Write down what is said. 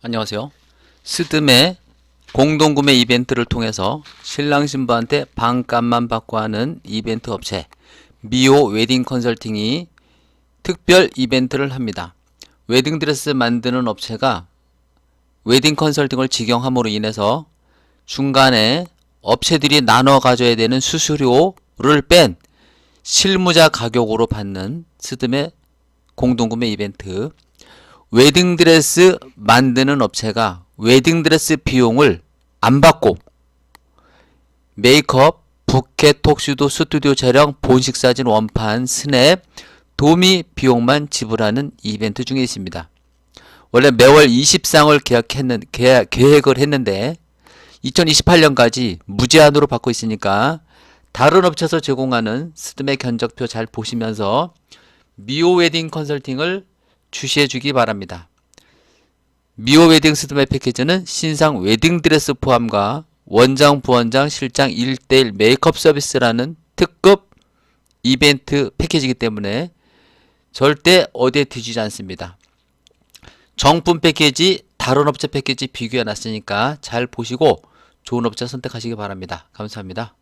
안녕하세요. 스드메 공동구매 이벤트를 통해서 신랑 신부한테 반값만 받고 하는 이벤트 업체 미오 웨딩 컨설팅이 특별 이벤트를 합니다. 웨딩 드레스 만드는 업체가 웨딩 컨설팅을 직영함으로 인해서 중간에 업체들이 나눠 가져야 되는 수수료를 뺀 실무자 가격으로 받는 스드메 공동구매 이벤트 웨딩드레스 만드는 업체가 웨딩드레스 비용을 안 받고 메이크업, 부켓, 톡슈도, 스튜디오 촬영, 본식 사진, 원판, 스냅, 도미 비용만 지불하는 이벤트 중에 있습니다. 원래 매월 20상을 계약했는, 계약, 계획을 했는데 2028년까지 무제한으로 받고 있으니까 다른 업체에서 제공하는 스드메 견적표 잘 보시면서 미오 웨딩 컨설팅을 주시해 주기 바랍니다. 미오 웨딩 스드메 패키지는 신상 웨딩 드레스 포함과 원장, 부원장, 실장 1대1 메이크업 서비스라는 특급 이벤트 패키지이기 때문에 절대 어디에 뒤지지 않습니다. 정품 패키지, 다른 업체 패키지 비교해 놨으니까 잘 보시고 좋은 업체 선택하시기 바랍니다. 감사합니다.